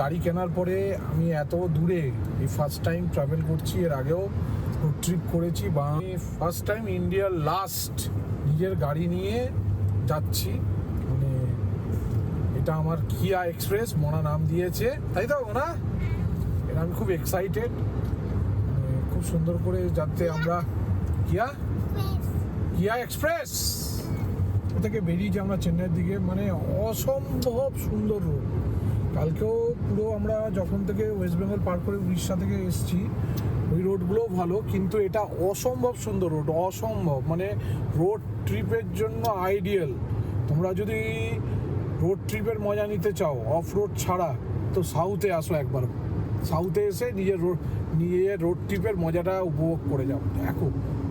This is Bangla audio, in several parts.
গাড়ি কেনার পরে আমি এত দূরে এই ফার্স্ট টাইম ট্রাভেল করছি, এর আগেও রোড ট্রিপ করেছি বা আমি ফার্স্ট টাইম ইন্ডিয়ার লাস্ট নিজের গাড়ি নিয়ে যাচ্ছি। মানে এটা আমার কিয়া এক্সপ্রেস মোনা নাম দিয়েছে। তাই তো, মোনা? এটা আমি খুব এক্সাইটেড খুব সুন্দর করে যাতে আমরা কিয়া কিয়া এক্সপ্রেস থেকে বেরিয়েছি আমরা চেন্নাইয়ের দিকে? মানে অসম্ভব সুন্দর রোড কালকেও পুরো আমরা যখন থেকে ওয়েস্ট বেঙ্গল পার করে উড়িষ্যা থেকে এসেছি, ওই রোডগুলোও ভালো, কিন্তু এটা অসম্ভব সুন্দর রোড অসম্ভব। মানে রোড ট্রিপের জন্য আইডিয়াল তোমরা যদি রোড ট্রিপের মজা নিতে চাও অফ রোড ছাড়া, তো সাউথে আসো একবার। সাউথে এসে নিজের রোড নিজের রোড ট্রিপের মজাটা উপভোগ করে যাও। দেখো,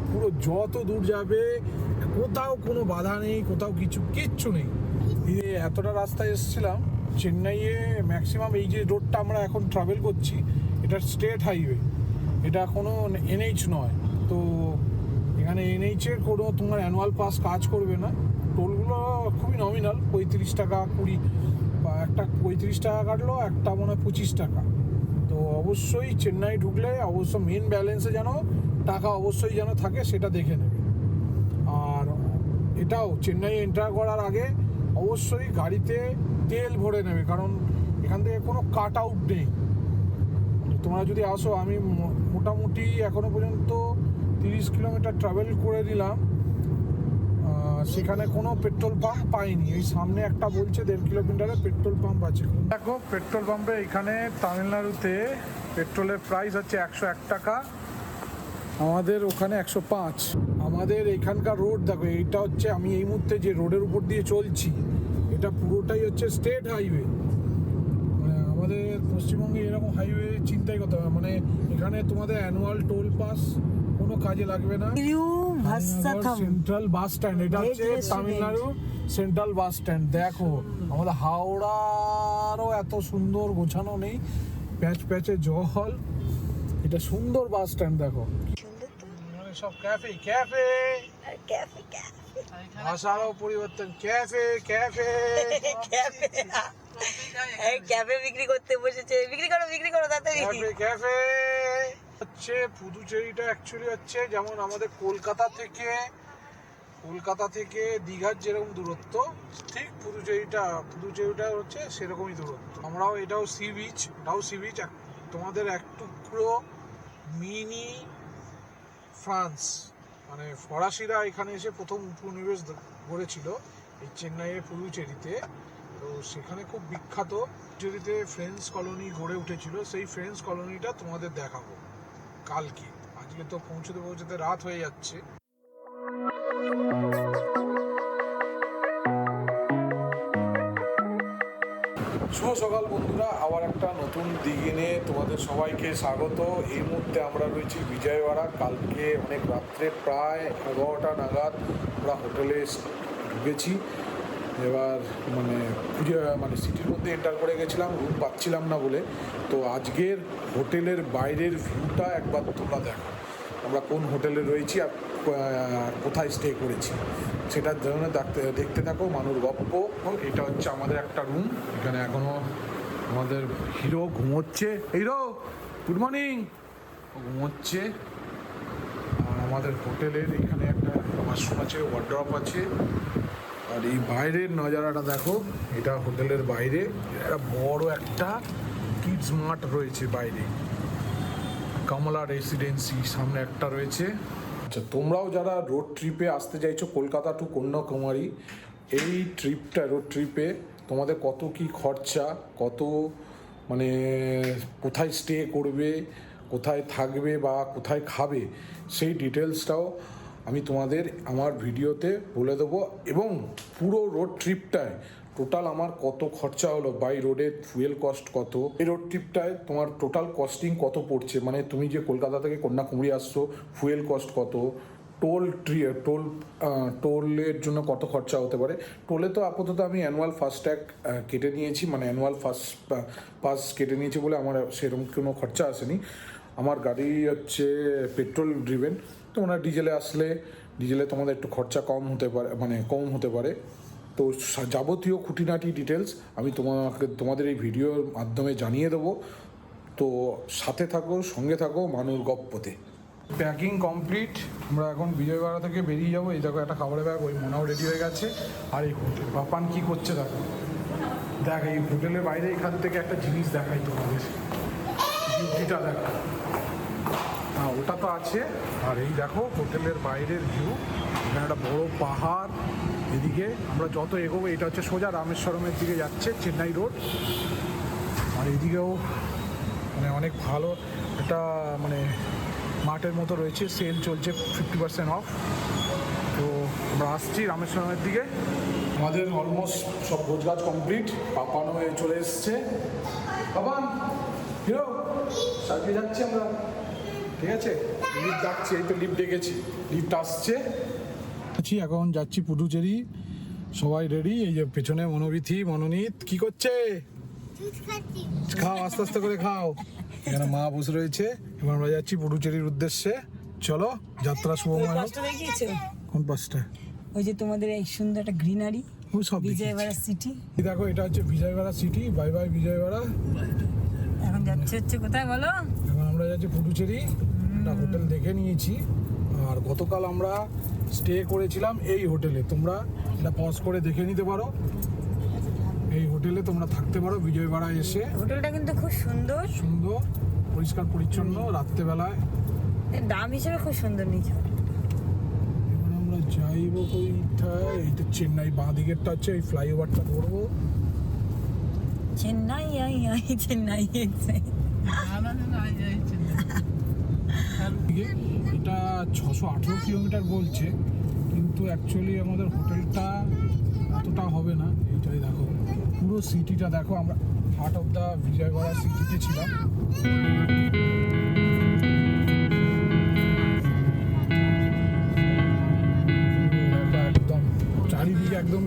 পুরো যত দূর যাবে, কোথাও কোনো বাধা নেই, কোথাও কিছু, কিচ্ছু নেই। এতটা রাস্তায় এসেছিলাম চেন্নাইয়ে ম্যাক্সিমাম এই যে রোডটা আমরা এখন ট্রাভেল করছি এটা স্টেট হাইওয়ে এটা কোনো এনএইচ নয়। তো এখানে এনএইচের কোনো তোমার অ্যানুয়াল পাস কাজ করবে না। টোলগুলো খুবই নমিনাল পঁয়ত্রিশ টাকা, কুড়ি, বা একটা পঁয়ত্রিশ টাকা কাটলো, একটা মনে হয় পঁচিশ টাকা। তো অবশ্যই চেন্নাই ঢুকলে অবশ্য মেন ব্যালেন্সে যেন টাকা অবশ্যই যেন থাকে, সেটা দেখে নেবে। আর এটাও, চেন্নাই এন্টার করার আগে অবশ্যই গাড়িতে তেল ভরে নেবে, কারণ এখান থেকে কোনো কাট আউট নেই। তোমরা যদি আসো, আমি মোটামুটি এখনও পর্যন্ত তিরিশ কিলোমিটার ট্রাভেল করে দিলাম। সেখানে কোনো পেট্রোল পাম্প পাইনি। এই সামনে একটা বলছে দেড় কিলোমিটারে পেট্রোল পাম্প আছে। দেখো পেট্রোল পাম্পে এখানে তামিলনাড়ুতে পেট্রোলের প্রাইস হচ্ছে একশো এক টাকা। আমাদের ওখানে একশো পাঁচ। আমাদের এখানকার রোড দেখো এইটা হচ্ছে আমি এই মুহূর্তে যে রোডের উপর দিয়ে চলছি এটা পুরোটাই হচ্ছে স্টেট হাইওয়ে। মানে আমাদের পশ্চিমবঙ্গে এরকম হাইওয়ে চিন্তাই করতে হবে মানে এখানে তোমাদের অ্যানুয়াল টোল পাস কোনো কাজে লাগবে না। সেন্ট্রাল বাস স্ট্যান্ড এটা হচ্ছে তামিলনাড়ু সেন্ট্রাল বাস স্ট্যান্ড। দেখো আমাদের হাওড়ারও এত সুন্দর গোছানো নেই। প্যাচ প্যাচে জল। এটা সুন্দর বাস স্ট্যান্ড দেখো। সব ক্যাফে ক্যাফে আর ক্যাফে ক্যাফে ভাষারও পরিবর্তন ক্যাফে ক্যাফে ক্যাফে এই ক্যাফে বিক্রি করতে বসেছে। বিক্রি করো বিক্রি করো তাড়াতাড়ি। ক্যাফে ক্যাফে হচ্ছে পুদুচেরিটা অ্যাকচুয়ালি হচ্ছে যেমন আমাদের কলকাতা থেকে কলকাতা থেকে দীঘার যেরকম দূরত্ব ঠিক পুদুচেরিটা পুদুচেরিটা হচ্ছে সেরকমই দূরত্ব। আমরাও এটাও সি বিচ এটাও সি বিচ তোমাদের এক টুকরো মিনি ফ্রান্স মানে ফরাসিরা এখানে এসে প্রথম উপনিবেশ গড়েছিল এই চেন্নাইয়ের পুদুচেরিতে। তো সেখানে খুব বিখ্যাত পুদুচেরিতে ফ্রেঞ্চ কলোনি গড়ে উঠেছিল। সেই ফ্রেঞ্চ কলোনিটা তোমাদের দেখাবো কালকে। আজকে তো পৌঁছতে পৌঁছতে রাত হয়ে যাচ্ছে। শুভ সকাল বন্ধুরা, আবার একটা নতুন দিনে তোমাদের সবাইকে স্বাগত। এই মুহূর্তে আমরা রয়েছি বিজয়ওয়াড়া। কালকে অনেক রাত্রে প্রায় এগারোটা নাগাদ আমরা হোটেলে ঢুকেছি। এবার মানে মানে সিটির মধ্যে এন্টার করে গেছিলাম রুম পাচ্ছিলাম না বলে। তো আজকের হোটেলের বাইরের ভিউটা একবার তোমরা দেখো। আমরা কোন হোটেলে রয়েছি আর কোথায় স্টে করেছি। সেটার জন্য দেখতে থাকো মানুষ গপ্প। এটা হচ্ছে আমাদের একটা রুম এখানে এখনও আমাদের হিরো ঘুমোচ্ছে। হিরো গুড মর্নিং ঘুমোচ্ছে। আর আমাদের হোটেলের এখানে একটা ওয়াশরুম আছে ওয়ার্ড্রপ আছে। আর এই বাইরের নজারাটা দেখো, এটা হোটেলের বাইরে। একটা বড় একটা কিডস মার্ট রয়েছে বাইরে। কমলা রেসিডেন্সি সামনে একটা রয়েছে। আচ্ছা তোমরাও যারা রোড ট্রিপে আসতে চাইছো কলকাতা টু কন্যাকুমারী, এই ট্রিপটা রোড ট্রিপে তোমাদের কত কি খরচা, কত মানে কোথায় স্টে করবে, কোথায় থাকবে বা কোথায় খাবে, সেই ডিটেলসটাও আমি তোমাদের আমার ভিডিওতে বলে দেবো এবং পুরো রোড ট্রিপটায় টোটাল আমার কত খরচা হলো বাই রোডে ফুয়েল কস্ট কত? এই রোড ট্রিপটায় তোমার টোটাল কস্টিং কত পড়ছে? মানে তুমি যে কলকাতা থেকে কন্যাকুমারী আসছো ফুয়েল কস্ট কত? টোল ট্রি টোল টোলের জন্য কত খরচা হতে পারে? টোলে তো আপাতত আমি অ্যানুয়াল ফাস্ট্যাগ কেটে নিয়েছি মানে অ্যানুয়াল ফাস্ট পাস কেটে নিয়েছি বলে আমার সেরকম কোনো খরচা আসেনি। আমার গাড়ি হচ্ছে পেট্রোল ড্রিভেন তোমরা ডিজেলে আসলে ডিজেলে তোমাদের একটু খরচা কম হতে পারে মানে কম হতে পারে। তো যাবতীয় খুঁটিনাটি ডিটেলস আমি তোমাকে, তোমাদের এই ভিডিওর মাধ্যমে জানিয়ে দেবো। তো সাথে থাকো, সঙ্গে থাকো, মানুর গপ্পতে। প্যাকিং কমপ্লিট আমরা এখন বিজয়বাড়া থেকে বেরিয়ে যাব। এই দেখো, একটা খাবারের ব্যাগ ওই মনাও রেডি হয়ে গেছে। আর এই হোটেল পাপান কী করছে দেখো। দেখ, এই হোটেলের বাইরে এখান থেকে একটা জিনিস দেখাই তোমাদের। বিউটিটা দেখো। হ্যাঁ ওটা তো আছে। আর এই দেখো, হোটেলের বাইরের ভিউ এখানে একটা বড় পাহাড়। এদিকে আমরা যত এগোবো, এটা হচ্ছে সোজা রামেশ্বরমের দিকে যাচ্ছে চেন্নাই রোড। আর এদিকেও মানে অনেক ভালো একটা মানে মাঠের মতো রয়েছে, সেল চলছে ফিফটি পার্সেন্ট অফ। তো আমরা আসছি রামেশ্বরমের দিকে। আমাদের অলমোস্ট সব রোজগাজ কমপ্লিট পাপানো হয়ে চলে এসছে। পাপান, হিরো, সাজিয়ে যাচ্ছি আমরা। ঠিক আছে? লিফট ডাকছি, এই তো লিফট ডেকেছি, লিফট আসছে। আছি এখন যাচ্ছি পুডুচেরি। সবাই রেডি এই যে পেছনে মনোবিথি মনোনীত কি করছে? খাও আস্তে আস্তে করে খাও। এখানে মা বসে রয়েছে। এবার আমরা যাচ্ছি পুডুচেরির উদ্দেশ্যে। চলো যাত্রা হোক। কোন পাঁচটা ওই যে তোমাদের এই সুন্দর একটা গ্রিনারি ওই সব। বিজয়বাড়া সিটি দেখো এটা হচ্ছে Vijayawada city bye bye Vijayawada. এখন যাচ্ছে হচ্ছে কোথায় বলো? এখন আমরা যাচ্ছি পুডুচেরি। একটা হোটেল দেখে নিয়েছি। আর গতকাল আমরা স্টে করেছিলাম এই হোটেলে। তোমরা এটা পজ করে দেখে নিতে পারো। এই হোটেলে তোমরা থাকতে পারো বিজয়বাড়া এসে। হোটেলটা কিন্তু খুব সুন্দর। সুন্দর পরিষ্কার পরিচ্ছন্ন রাত্রেবেলায়। দাম হিসেবে খুব সুন্দর নিচে এবার আমরা যাইব কোথায়? এইটা চেন্নাই বাঁ দিকেরটা হচ্ছে এই ফ্লাইওভারটা ধরবো চেন্নাই আই আই চেন্নাই এক্সাই দিকে এটা ছশো আঠেরো কিলোমিটার বলছে কিন্তু অ্যাকচুয়ালি আমাদের হোটেলটা এতটা হবে না। এইটাই দেখো পুরো সিটিটা দেখো আমরা হার্ট অফ দ্য বিজয়বাড়া সিটিতে ছিলাম। একদম চারিদিকে একদম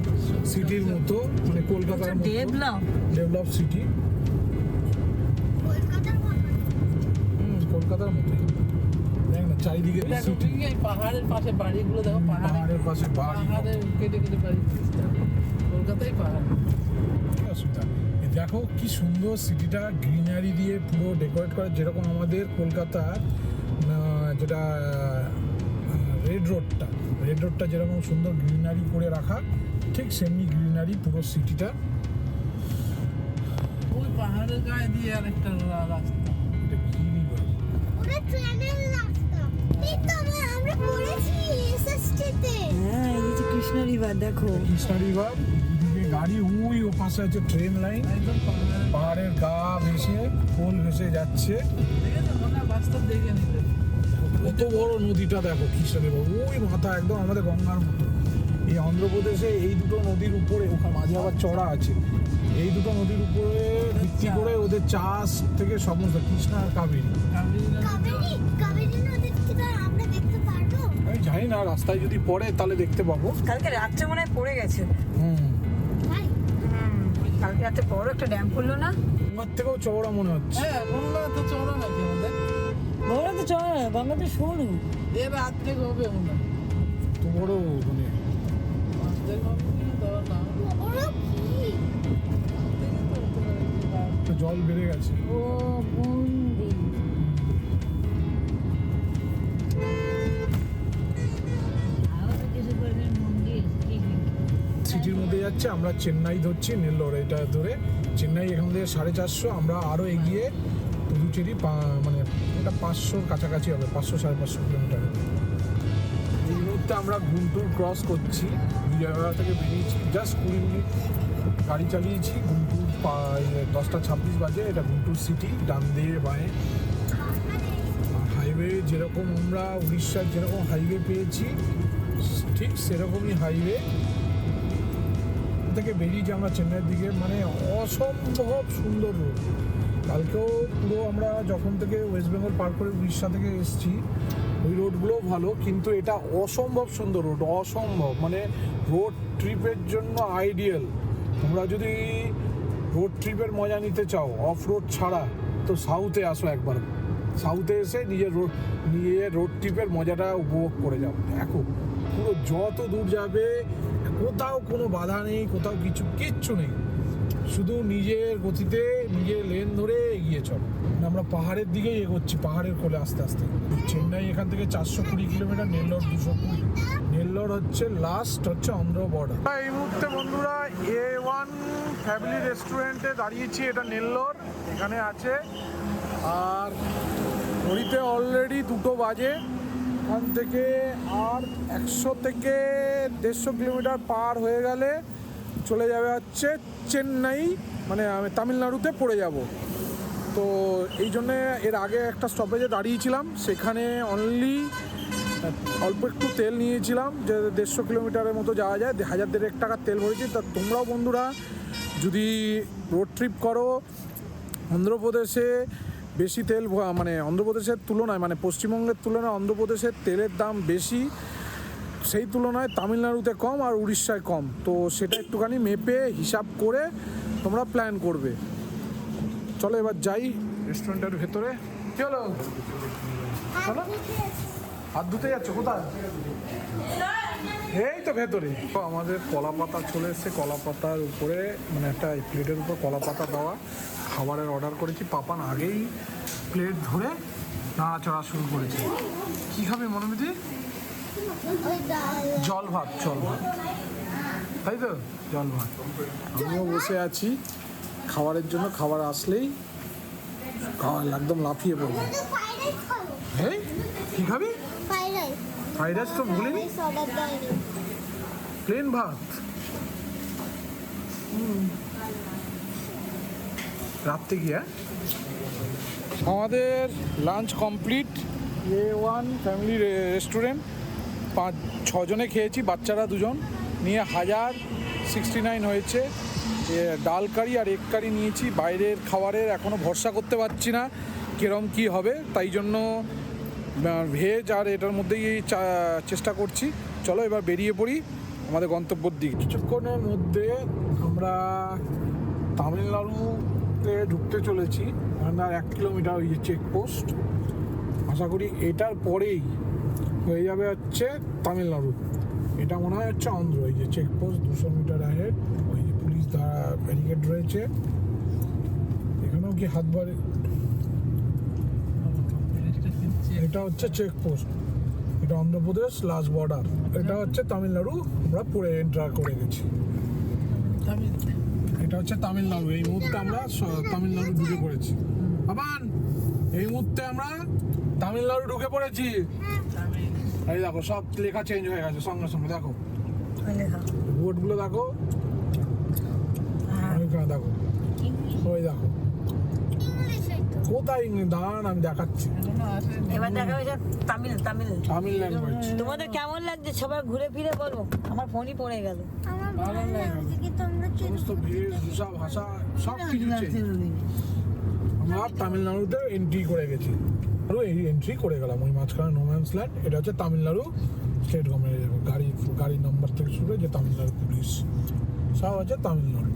সিটির মতো মানে কলকাতার মতো। ডেভেলপ ডেভেলপ সিটি কলকাতার মতোই। চারিদিকে পাহাড়ের পাশে বাড়িগুলো দেখো পাহাড়ে পাহাড়ের পাশে বাড়ি। পাহাড়ের কেটে কেটে বাড়ি। কলকাতায় পাহাড়। অসুবিধা দেখো কি সুন্দর সিটিটা গ্রিনারি দিয়ে পুরো ডেকোরেট করা যেরকম আমাদের কলকাতার যেটা রেড রোডটা। রেড রোডটা যেরকম সুন্দর গ্রিনারি করে রাখা ঠিক সেমনি গ্রিনারি পুরো সিটিটা। ওই পাহাড়ের গায়ে দিয়ে আর একটা রাস্তা। এটা গিরি ওটা ট্রেনের রাস্তা। রিভার দেখো। কৃষ্ণা রিভার এদিকে গাড়ি উই ও পাশে আছে ট্রেন লাইন একদম পাহাড়ের গা ভেসে পোল ভেসে যাচ্ছে। কত বড় নদীটা দেখো কৃষ্ণদেব ওই মাথা একদম আমাদের গঙ্গার মতো। এই অন্ধ্রপ্রদেশে এই দুটো নদীর উপরে ওখানে মাঝে আবার চড়া আছে। এই দুটো নদীর উপরে ভিত্তি করে ওদের চাষ থেকে সমস্ত কৃষ্ণা আর কাবেরী। জানি না রাস্তায় যদি পড়ে তাহলে দেখতে পাবো। কালকে রাত্রে মনে হয় পড়ে গেছে। হুম। ভাই কালকে রাত্রে বড় একটা ড্যাম পড়ল না? গঙ্গার থেকেও চওড়া মনে হচ্ছে। হ্যাঁ গঙ্গা তো চড়া নাকি আমাদের? বড় তো চড় গঙ্গা তো সরু এ রাত্রে হবে? মনে হয় তো বড় মানে রাত- জল বেড়ে গেছে। ও বন্দি সিটির মধ্যে যাচ্ছে, আমরা চেন্নাই ধরছি, নেল্লোর, এটা ধরে চেন্নাই এখান থেকে সাড়ে চারশো, আমরা আরও এগিয়ে পুদুচেরি মানে এটা পাঁচশোর কাছাকাছি হবে, পাঁচশো সাড়ে পাঁচশো কিলোমিটার এই মুহূর্তে আমরা গুন্টুর ক্রস করছি বিজয়বাড়া থেকে বেরিয়েছি জাস্ট কুড়ি মিনিট গাড়ি চালিয়েছি, গুন্টুর দশটা ছাব্বিশ বাজে, এটা গুন্টুর সিটি, ডান দিয়ে বাঁয়ে। হাইওয়ে যেরকম আমরা উড়িষ্যার যেরকম হাইওয়ে পেয়েছি, ঠিক সেরকমই হাইওয়ে। থেকে বেরিয়েছি আমরা চেন্নাইয়ের দিকে মানে অসম্ভব সুন্দর রোড কালকেও পুরো আমরা যখন থেকে ওয়েস্ট বেঙ্গল পার করে উড়িষ্যা থেকে এসেছি, ওই রোডগুলোও ভালো, কিন্তু এটা অসম্ভব সুন্দর রোড অসম্ভব। মানে রোড ট্রিপের জন্য আইডিয়াল তোমরা যদি রোড ট্রিপের মজা নিতে চাও অফ রোড ছাড়া, তো সাউথে আসো একবার। সাউথে এসে নিজের রোড নিয়ে রোড ট্রিপের মজাটা উপভোগ করে যাও। দেখো, পুরো যত দূর যাবে কোথাও কোনো বাধা নেই, কোথাও কিছু, কিচ্ছু নেই। শুধু নিজের গতিতে, নিজের লেন ধরে এগিয়ে চল। আমরা পাহাড়ের দিকেই এগোচ্ছি, পাহাড়ের কোলে আস্তে আস্তে। চেন্নাই এখান থেকে চারশো কুড়ি কিলোমিটার, নেল্লোর দুশো কুড়ি। নেল্লোর হচ্ছে লাস্ট হচ্ছে অন্ধ্র বর্ডার এই মুহূর্তে বন্ধুরা এ ওয়ান ফ্যামিলি রেস্টুরেন্টে দাঁড়িয়েছি, এটা নেল্লোর। এখানে আছে। আর ঘড়িতে অলরেডি দুটো বাজে। ওখান থেকে আর একশো থেকে দেড়শো কিলোমিটার পার হয়ে গেলে চলে যাবে হচ্ছে চেন্নাই মানে আমি তামিলনাড়ুতে পড়ে যাব। তো এই জন্যে এর আগে একটা স্টপেজে দাঁড়িয়েছিলাম, সেখানে অনলি অল্প একটু তেল নিয়েছিলাম, যে দেড়শো কিলোমিটারের মতো যাওয়া যায় হাজার দেড়েক টাকার তেল ভরেছি। তা তোমরাও বন্ধুরা যদি রোড ট্রিপ করো, অন্ধ্রপ্রদেশে বেশি তেল মানে অন্ধ্রপ্রদেশের তুলনায় মানে পশ্চিমবঙ্গের তুলনায় অন্ধ্রপ্রদেশের তেলের দাম বেশি, সেই তুলনায় তামিলনাড়ুতে কম আর উড়িষ্যায় কম। তো সেটা একটুখানি মেপে হিসাব করে তোমরা প্ল্যান করবে। চলো এবার যাই রেস্টুরেন্টের ভেতরে। হলো? চলো। হাত ধুতে যাচ্ছ? কোথায়? এই তো ভেতরে। আমাদের কলা পাতা চলে এসছে। কলা পাতার উপরে মানে একটা প্লেটের উপর কলা পাতা দেওয়া। খাবারের অর্ডার করেছি পাপান আগেই প্লেট ধরে নাড়াচড়া শুরু করেছে। কী খাবে মনোমিতি? জল ভাত জল ভাত তাই তো? জল ভাত আমিও বসে আছি খাবারের জন্য খাবার আসলেই একদম লাফিয়ে পড়ব। হ্যাঁ কী খাবি? ফ্রাইড রাইস তো ভুলিনি। প্লেন ভাত। হুম। রাত্রে হ্যাঁ আমাদের lunch complete. A one family restaurant. পাঁচ, ছজনে খেয়েছি, বাচ্চারা দুজন। নিয়ে হাজার সিক্সটি নাইন হয়েছে। ডাল কারি আর এগ কারি নিয়েছি। বাইরের খাবারের এখনও ভরসা করতে পারছি না কিরম কি হবে। তাই জন্য ভেজ আর এটার মধ্যেই চেষ্টা করছি। চলো এবার বেরিয়ে পড়ি আমাদের গন্তব্যর দিকে। কিছুক্ষণের মধ্যে আমরা তামিলনাড়ুতে ঢুকতে ঢুকতে চলেছি আর এক কিলোমিটার ওই যে চেকপোস্ট আশা করি এটার পরেই হয়ে যাবে হচ্ছে তামিলনাড়ু। এটা মনে হয় হচ্ছে অন্ধ্র, এই যে চেকপোস্ট দুশো মিটার আহেড ওই যে পুলিশ দ্বারা ব্যারিকেড রয়েছে। এখানেও কি হাত বাড়ি? এটা হচ্ছে চেকপোস্ট এটা অন্ধ্রপ্রদেশ লাস্ট বর্ডার এটা হচ্ছে তামিলনাড়ু, আমরা পরে এন্টার করে গেছি। এটা হচ্ছে তামিলনাড়ু। এই মুহূর্তে আমরা তামিলনাড়ু ঢুকে পড়েছি। আবার এই মুহূর্তে আমরা তামিলনাড়ু ঢুকে পড়েছি। এই দেখো সব লেখা চেঞ্জ হয়ে গেছে সঙ্গে সঙ্গে দেখো। বোর্ডগুলো দেখো। হ্যাঁ। দেখো। ওই দেখো। কোথায় দাঁড়ান আমি দেখাচ্ছি। এবার দেখা হয়েছে তামিল তামিল। তামিল ল্যাঙ্গুয়েজ তোমাদের কেমন লাগছে? সবার ঘুরে ফিরে বলো। আমার ফোনই পড়ে গেল। আমার ভালো লাগছে। কি তোমরা সমস্ত বেশভূষা ভাষা সব কিছু আমরা তামিলনাড়ুতে এন্ট্রি করে গেছি। আরও এই এন্ট্রি করে গেলাম ওই মাঝখানে নোম্যান্স ল্যান্ড এটা হচ্ছে তামিলনাড়ু স্টেট গভর্নমেন্ট গাড়ি গাড়ির নাম্বার থেকে শুরু হয়ে যে তামিলনাড়ু পুলিশ সব আছে তামিলনাড়ু।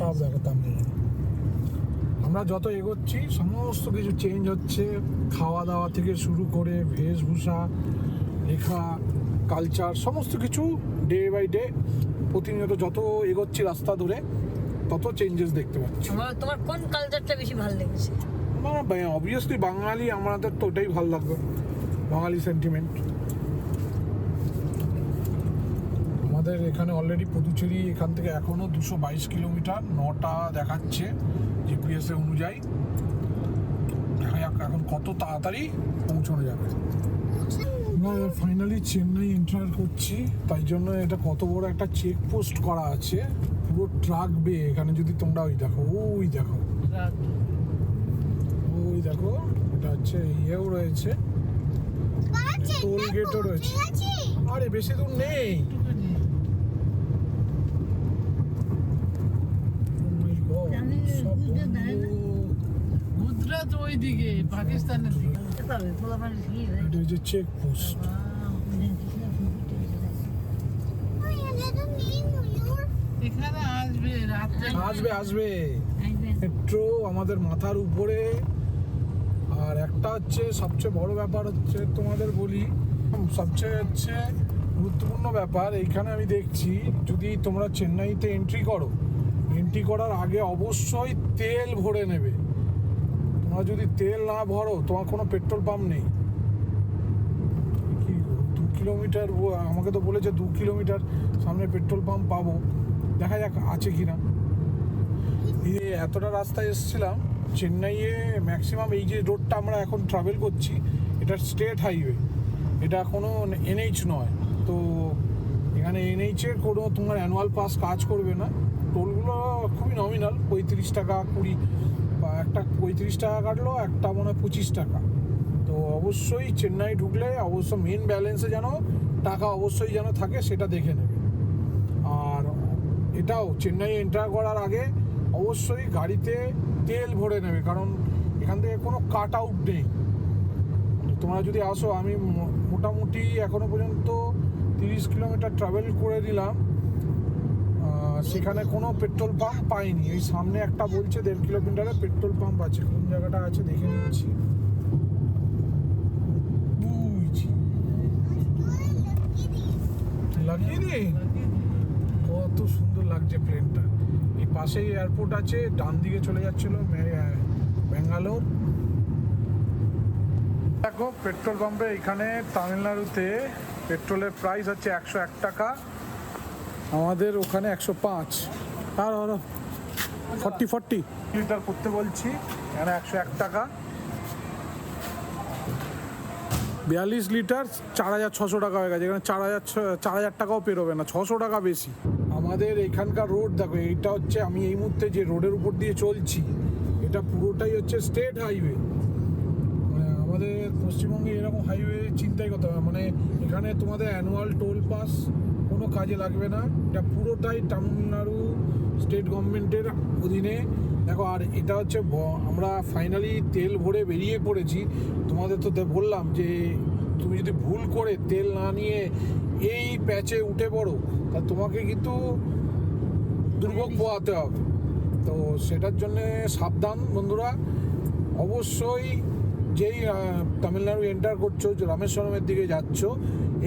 সব দেখো তামিলনাড়ু আমরা যত এগোচ্ছি সমস্ত কিছু চেঞ্জ হচ্ছে। খাওয়া দাওয়া থেকে শুরু করে বেশভূষা লেখা কালচার সমস্ত কিছু ডে বাই ডে প্রতিনিয়ত যত এগোচ্ছি রাস্তা ধরে তত চেঞ্জেস দেখতে পাচ্ছি। তোমার তোমার কোন কালচারটা বেশি ভালো লেগেছে? আমার অবভিয়াসলি বাঙালি আমাদের তো ওটাই ভালো লাগবে বাঙালি সেন্টিমেন্ট আমাদের এখানে অলরেডি পুদুচেরি এখান থেকে এখনও দুশো বাইশ কিলোমিটার নটা দেখাচ্ছে। জিপিএস এ অনুযায়ী দেখা যাক এখন কত তাড়াতাড়ি পৌঁছানো যাবে? ফাইনালি চেন্নাই এন্টার করছি তাই জন্য এটা কত বড় একটা চেক পোস্ট করা আছে। পুরো ট্রাক বে এখানে যদি তোমরা ওই দেখো ওই দেখো। ওই দেখো এটা হচ্ছে ইয়েও রয়েছে। টোল গেটও রয়েছে। আরে বেশি দূর নেই। ওইদিকে পাকিস্তানের দিকে। এটা হচ্ছে চেক পোস্ট এখানে আসবে রাত্রে আসবে আসবে। মেট্রো আমাদের মাথার উপরে। আর একটা হচ্ছে সবচেয়ে বড় ব্যাপার হচ্ছে তোমাদের বলি সবচেয়ে হচ্ছে গুরুত্বপূর্ণ ব্যাপার এইখানে আমি দেখছি যদি তোমরা চেন্নাইতে এন্ট্রি করো এন্ট্রি করার আগে অবশ্যই তেল ভরে নেবে। তোমরা যদি তেল না ভরো, তোমার কোনো পেট্রোল পাম্প নেই। দু কিলোমিটার আমাকে তো বলেছে দু কিলোমিটার সামনে পেট্রোল পাম্প পাবো। দেখা যাক আছে কি না এই এতটা রাস্তায় এসেছিলাম, চেন্নাইয়ে ম্যাক্সিমাম এই যে রোডটা আমরা এখন ট্রাভেল করছি, এটা স্টেট হাইওয়ে এটা কোনো এনএইচ নয়। তো এখানে এনএইচের কোনো তোমার অ্যানুয়াল পাস কাজ করবে না। টোলগুলো খুবই নমিনাল পঁয়ত্রিশ টাকা, কুড়ি। একটা পঁয়ত্রিশ টাকা কাটলো, একটা মনে পঁচিশ টাকা। তো অবশ্যই চেন্নাই ঢুকলে অবশ্য মেন ব্যালেন্সে যেন টাকা অবশ্যই যেন থাকে সেটা দেখে নেবে। আর এটাও চেন্নাই এন্টার করার আগে অবশ্যই গাড়িতে তেল ভরে নেবে, কারণ এখান থেকে কোনো কাট আউট নেই। তোমরা যদি আসো, আমি মোটামুটি এখনও পর্যন্ত তিরিশ কিলোমিটার ট্রাভেল করে দিলাম। সেখানে কোনো পেট্রোল পাম্প পাইনি। ওই সামনে একটা বলছে দেড় কিলোমিটারে পেট্রোল পাম্প আছে। কোন জায়গাটা আছে দেখে নিচ্ছি। লাগিয়ে দিই কত সুন্দর লাগছে প্লেনটা। এই পাশেই এয়ারপোর্ট আছে, ডান দিকে চলে যাচ্ছিল ব্যাঙ্গালোর। দেখো, পেট্রোল পাম্পে এখানে তামিলনাড়ুতে পেট্রোলের প্রাইস হচ্ছে একশো এক টাকা। আমাদের ওখানে একশো পাঁচ। আর আর ফর্টি ফর্টি। লিটার করতে বলছি এখানে একশো এক টাকা। বিয়াল্লিশ লিটার চার হাজার ছশো টাকা হয়ে গেছে এখানে চার হাজার চার হাজার টাকাও পেরোবে না ছশো টাকা বেশি। আমাদের এখানকার রোড দেখো এইটা হচ্ছে আমি এই মুহূর্তে যে রোডের উপর দিয়ে চলছি এটা পুরোটাই হচ্ছে স্টেট হাইওয়ে। মানে আমাদের পশ্চিমবঙ্গে এরকম হাইওয়ে চিন্তাই করতে হবে মানে এখানে তোমাদের অ্যানুয়াল টোল পাস কোনো কাজে লাগবে না। এটা পুরোটাই তামিলনাড়ু স্টেট গভর্নমেন্টের অধীনে। দেখো, আর এটা হচ্ছে আমরা ফাইনালি তেল ভরে বেরিয়ে পড়েছি। তোমাদের তো বললাম যে, তুমি যদি ভুল করে তেল না নিয়ে এই প্যাচে উঠে পড়ো, তা তোমাকে কিন্তু দুর্ভোগ পোয়াতে হবে। তো সেটার জন্যে সাবধান বন্ধুরা। অবশ্যই যেই তামিলনাড়ু এন্টার করছ রামেশ্বরমের দিকে যাচ্ছ,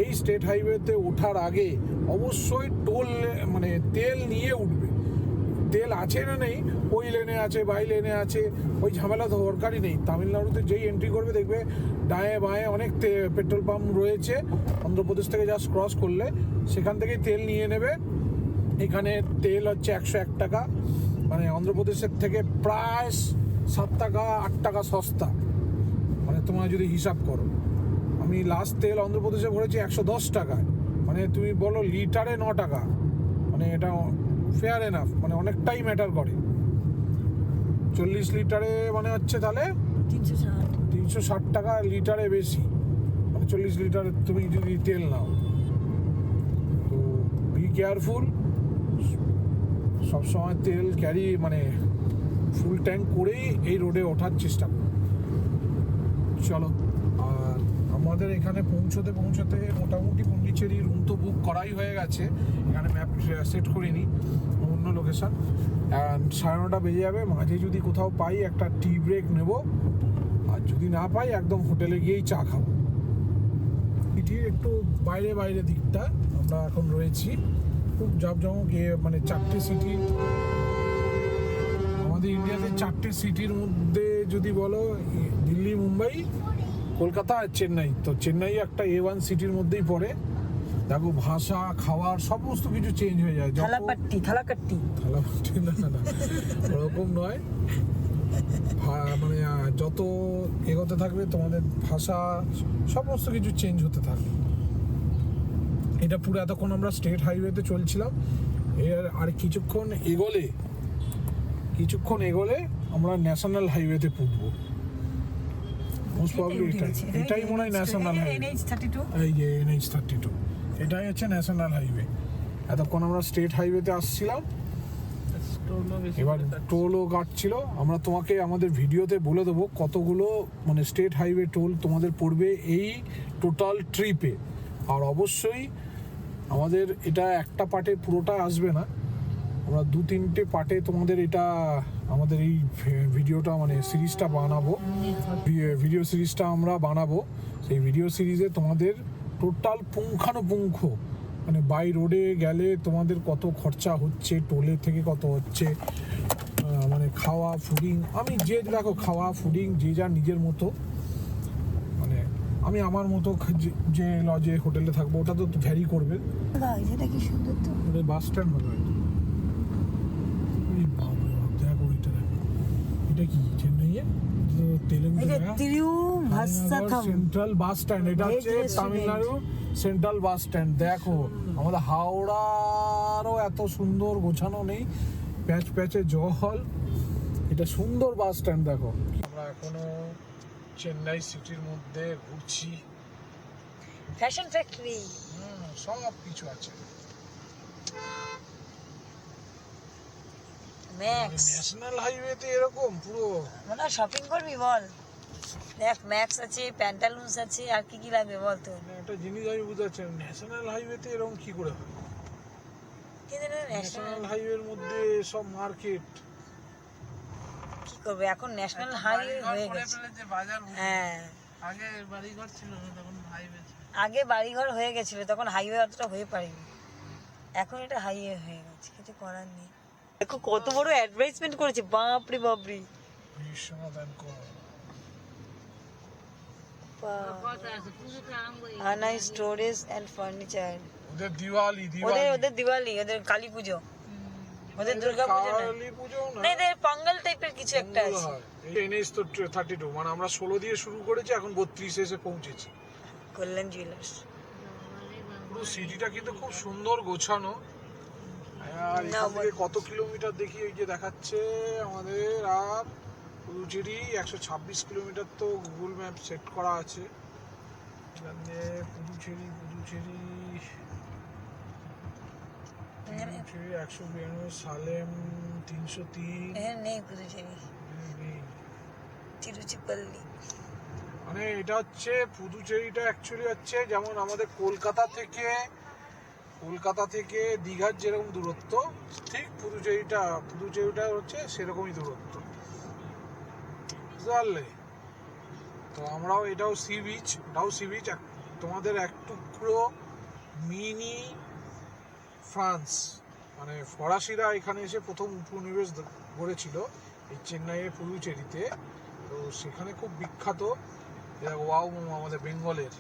এই স্টেট হাইওয়েতে ওঠার আগে অবশ্যই টোল মানে তেল নিয়ে উঠবে। তেল আছে না নেই? ওই লেনে আছে, বাই লেনে আছে, ওই ঝামেলা তো দরকারই নেই। তামিলনাড়ুতে যেই এন্ট্রি করবে, দেখবে ডায়ে বাঁয়ে অনেক পেট্রোল পাম্প রয়েছে, অন্ধ্রপ্রদেশ থেকে জাস্ট ক্রস করলে, সেখান থেকেই তেল নিয়ে নেবে। এখানে তেল হচ্ছে একশো এক টাকা। মানে অন্ধ্রপ্রদেশের থেকে প্রায় সাত টাকা, আট টাকা সস্তা। মানে তোমরা যদি হিসাব করো, আমি লাস্ট তেল অন্ধ্রপ্রদেশে ভরেছি একশো দশ টাকায়। মানে তুমি বলো লিটারে ন টাকা। মানে এটা ফেয়ার এনাফ মানে অনেকটাই ম্যাটার করে। চল্লিশ লিটারে মানে হচ্ছে তাহলে তিনশো ষাট। টাকা লিটারে বেশি। মানে চল্লিশ লিটার তুমি যদি তেল নাও। তো বি কেয়ারফুল সবসময় তেল ক্যারি মানে ফুল ট্যাঙ্ক করেই এই রোডে ওঠার চেষ্টা করো। চলো আর আমাদের এখানে পৌঁছতে পৌঁছতে মোটামুটি পন্ডিচেরি রুম তো বুক করাই হয়ে গেছে। এখানে ম্যাপ সেট করিনি, অন্য লোকেশন সাড়ে নটা বেজে যাবে, মাঝে যদি কোথাও পাই একটা টি ব্রেক নেব। আর যদি না পাই, একদম হোটেলে গিয়েই চা খাব। সিটির একটু বাইরে বাইরে দিকটা, আমরা এখন রয়েছি। খুব জাঁকজমক এ মানে চারটে সিটি আমাদের ইন্ডিয়াতে চারটে সিটির মধ্যে যদি বলো দিল্লি, মুম্বাই, কলকাতা আর চেন্নাই। তো চেন্নাই একটা এ ওয়ান সিটির মধ্যেই পড়ে। দেখো ভাষা খাওয়ার সমস্ত কিছু চেঞ্জ হয়ে যায়। থালাপাট্টি থালাকাট্টি। থালাবাটি না না ওরকম নয়। মানে যত এগোতে থাকবে তোমাদের ভাষা সমস্ত কিছু চেঞ্জ হতে থাকবে। এটা পুরো এতক্ষণ আমরা স্টেট হাইওয়েতে চলছিলাম। এর আর কিছুক্ষণ এগোলে কিছুক্ষণ এগোলে আমরা ন্যাশনাল হাইওয়েতে পুটবো মোস্ট প্রবলি এটাই এটাই। মনে হয় ন্যাশনাল হাইওয়ে এই যে এনএইচ থার্টি টু এটাই হচ্ছে ন্যাশনাল হাইওয়ে এতক্ষণ আমরা স্টেট হাইওয়েতে আসছিলাম। এবার টোলও কাটছিল। আমরা তোমাকে আমাদের ভিডিওতে বলে দেবো কতগুলো মানে স্টেট হাইওয়ে টোল তোমাদের পড়বে এই টোটাল ট্রিপে আর অবশ্যই আমাদের এটা একটা পার্টে পুরোটা আসবে না। আমরা দু তিনটে পার্টে তোমাদের এটা আমাদের এই ভিডিওটা মানে সিরিজটা বানাবো। ভিডিও সিরিজটা আমরা বানাবো। সেই ভিডিও সিরিজে তোমাদের টোটাল পুঙ্খানুপুঙ্খ। মানে বাই রোডে গেলে তোমাদের কত খরচা হচ্ছে টোলে থেকে কত হচ্ছে মানে খাওয়া ফুডিং আমি যে দেখো খাওয়া ফুডিং যে যার নিজের মতো মানে আমি আমার মতো যে- লজে হোটেলে থাকব ওটা তো ভ্যারি করবে। বাস স্ট্যান্ড হবে সেন্ট্রাল বাস স্ট্যান্ড এটা হচ্ছে তামিলনাড়ু সেন্ট্রাল বাস স্ট্যান্ড দেখো আমাদের হাওড়ারও এত সুন্দর গোছানো নেই। প্যাচ প্যাচে জল। এটা সুন্দর বাস স্ট্যান্ড দেখো। আমরা এখনও চেন্নাই সিটির মধ্যে ঘুরছি। ফ্যাশন ফ্যাক্টরি সব কিছু আছে। ম্যাক্স ন্যাশনাল হাইওয়েতে এরকম পুরো। মানে শপিং করবি বল? দেখ ম্যাক্স আছে প্যান্টালুন্স আছে আর কি কি লাগবে বল একটা জিনিস আমি বুঝতে পারছি ন্যাশনাল হাইওয়েতে এরকম কি করে হয় ন্যাশনাল ন্যাশনাল হাইওয়ের মধ্যে সব মার্কেট কি করবে? এখন ন্যাশনাল হাইওয়ে হয়ে গেছে। হয়ে। হ্যাঁ। আগে বাড়িঘর ছিল না তখন হাইওয়ে আগে বাড়িঘর হয়ে গেছিল তখন হাইওয়ে অতটা হয়ে পারেনি। এখন এটা হাইওয়ে হয়ে গেছে কিছু করার নেই। দেখো কত বড় অ্যাডভার্টাইজমেন্ট করেছে বাপরে বাপরে। বিশ্বনাথ আনাই স্টোরেজ এন্ড ফার্নিচার ওদের দিওয়ালি ওদের ওদের দিওয়ালি ওদের কালী পুজো ওদের দুর্গা পুজো না এদের পঙ্গল টাইপের কিছু একটা আছে এই এনএস তো থার্টি টু মানে আমরা ষোলো দিয়ে শুরু করেছি এখন বত্রিশে এসে পৌঁছেছি। কল্যাণ জুয়েলার্স পুরো সিটিটা কিন্তু খুব সুন্দর গোছানো। আর এখান থেকে কত কিলোমিটার দেখি এই যে দেখাচ্ছে আমাদের আর পুদুচেরি একশো ছাব্বিশ কিলোমিটার তো গুগল ম্যাপ সেট করা আছে। এখানে পুদুচেরি পুদুচেরি পুদুচেরি একশো বিরানব্বই সালেম তিনশো তিন। নেই পুদুচেরি তিরুচিপল্লি। মানে এটা হচ্ছে পুদুচেরিটা অ্যাকচুয়ালি হচ্ছে যেমন আমাদের কলকাতা থেকে কলকাতা থেকে দীঘার যেরকম দূরত্ব ঠিক পুদুচেরিটা পুদুচেরিটা হচ্ছে সেরকমই দূরত্ব। বুঝতে তো আমরাও এটাও সি বিচ এটাও সি বিচ তোমাদের এক টুকরো মিনি ফ্রান্স মানে ফরাসিরা এখানে এসে প্রথম উপনিবেশ গড়েছিল এই চেন্নাইয়ের পুদুচেরিতে তো সেখানে খুব বিখ্যাত। ওয়াও আমাদের বেঙ্গলের।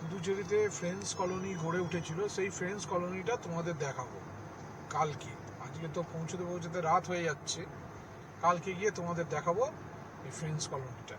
পুদুচেরিতে ফ্রেঞ্চ কলোনি গড়ে উঠেছিল। সেই ফ্রেঞ্চ কলোনিটা তোমাদের দেখাবো। কালকে। আজকে তো পৌঁছতে পৌঁছতে রাত হয়ে যাচ্ছে। কালকে গিয়ে তোমাদের দেখাবো এই ফ্রেন্ডস কলোনিটা